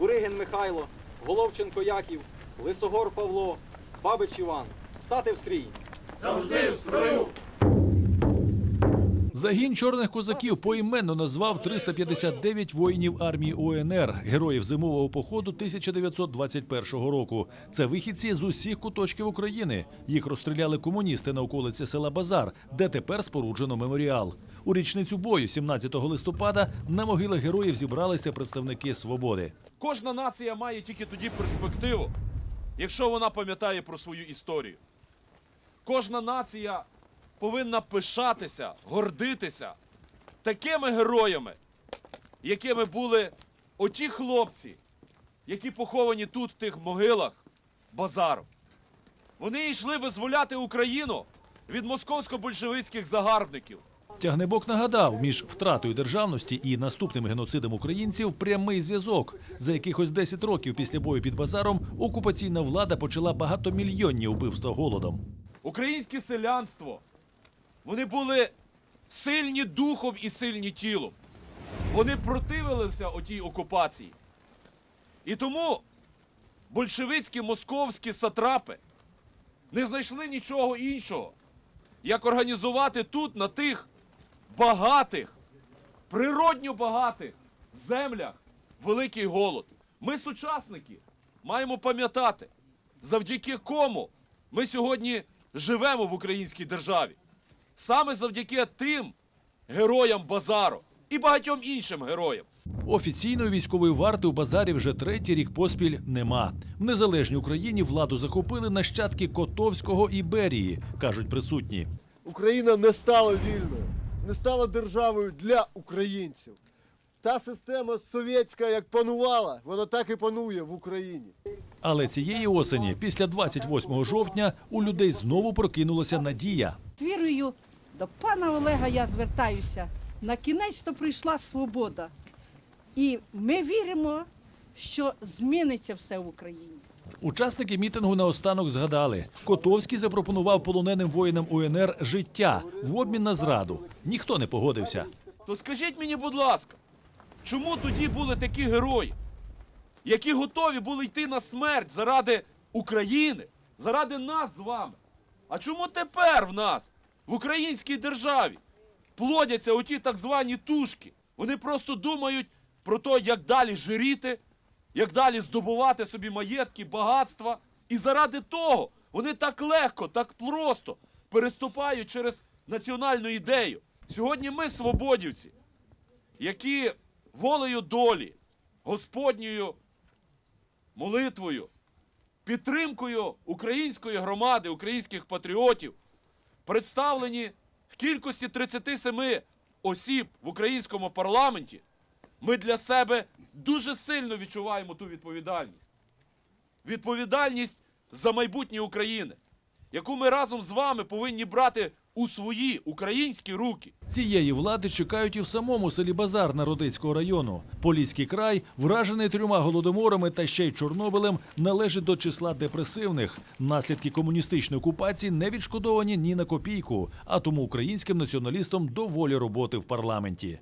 Буригин Михайло, Головченко Яків, Лисогор Павло, Бабич Іван. Стати в стрій! Загін чорних козаків поіменно назвав 359 воїнів армії УНР, героїв зимового походу 1921 року. Це вихідці з усіх куточків України. Їх розстріляли комуністи на околиці села Базар, де тепер споруджено меморіал. У річницю бою, 17 листопада, на могилах героїв зібралися представники свободи. Кожна нація має тільки тоді перспективу, якщо вона пам'ятає про свою історію. Кожна нація повинна пишатися, гордитися такими героями, якими були оті хлопці, які поховані тут, в тих могилах базару. Вони йшли визволяти Україну від московсько-большевицьких загарбників. Тягнебок нагадав, між втратою державності і наступним геноцидом українців прямий зв'язок. За якихось 10 років після бою під базаром окупаційна влада почала багатомільйонні вбивства голодом. Українське селянство. Вони були сильні духом і сильні тілом. Вони противилися отій окупації. І тому большевицькі московські сатрапи не знайшли нічого іншого, як організувати тут, на тих багатих, природньо багатих землях великий голод. Ми, сучасники, маємо пам'ятати, завдяки кому ми сьогодні живемо в українській державі. Саме завдяки тим героям базару і багатьом іншим героям. Офіційної військової варти у базарі вже третій рік поспіль нема. В незалежній Україні владу захопили нащадки Котовського і Берії, кажуть присутні. Україна не стала вільною, не стала державою для українців. Та система совєтська, як панувала, вона так і панує в Україні. Але цієї осені, після 28 жовтня, у людей знову прокинулася надія. З вірою до пана Олега я звертаюся. На кінець то прийшла свобода. І ми віримо, що зміниться все в Україні. Учасники мітингу наостанок згадали, Котовський запропонував полоненим воїнам УНР життя в обмін на зраду. Ніхто не погодився. То скажіть мені, будь ласка, чому тоді були такі герої, які готові були йти на смерть заради України, заради нас з вами? А чому тепер в нас, в українській державі, плодяться оті так звані тушки? Вони просто думають про те, як далі жиріти, як далі здобувати собі маєтки, багатства. І заради того вони так легко, так просто переступають через національну ідею. Сьогодні ми, свободівці, які волею долі, Господньою молитвою, підтримкою української громади, українських патріотів, представлені в кількості 37 осіб в українському парламенті, ми для себе дуже сильно відчуваємо ту відповідальність. Відповідальність за майбутнє України, яку ми разом з вами повинні брати у свої українські руки. Цієї влади чекають і в самому селі Базар Народицького району. Поліський край, вражений трьома голодоморами та ще й Чорнобилем, належить до числа депресивних. Наслідки комуністичної окупації не відшкодовані ні на копійку, а тому українським націоналістам доволі роботи в парламенті.